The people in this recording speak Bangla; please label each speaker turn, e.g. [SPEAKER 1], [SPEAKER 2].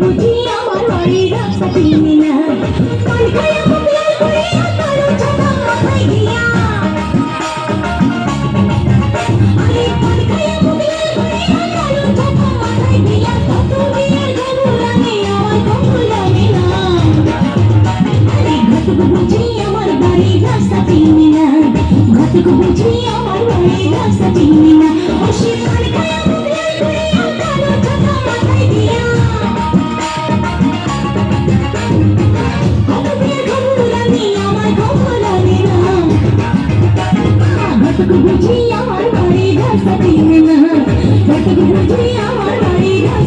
[SPEAKER 1] বুঝি আমার বাড়ি রাস্তা চিনি না মন খারাপ বিয়ার করে আতারো ছাতা মাথায় দিয়া আরে মন খারাপ বিয়ার করে আতারো ছাতা মাথায় দিয়া কত বিয়ার গরু রানে আমার কত লাগে না আরে ঘাটক বুঝি আমার বাড়ি রাস্তা চিনি না ঘাটক বুঝি আমার বাড়ি রাস্তা চিনি सतगुरु जी हमारे बड़ी ना सतगुरु जी हमारे
[SPEAKER 2] बड़ी घर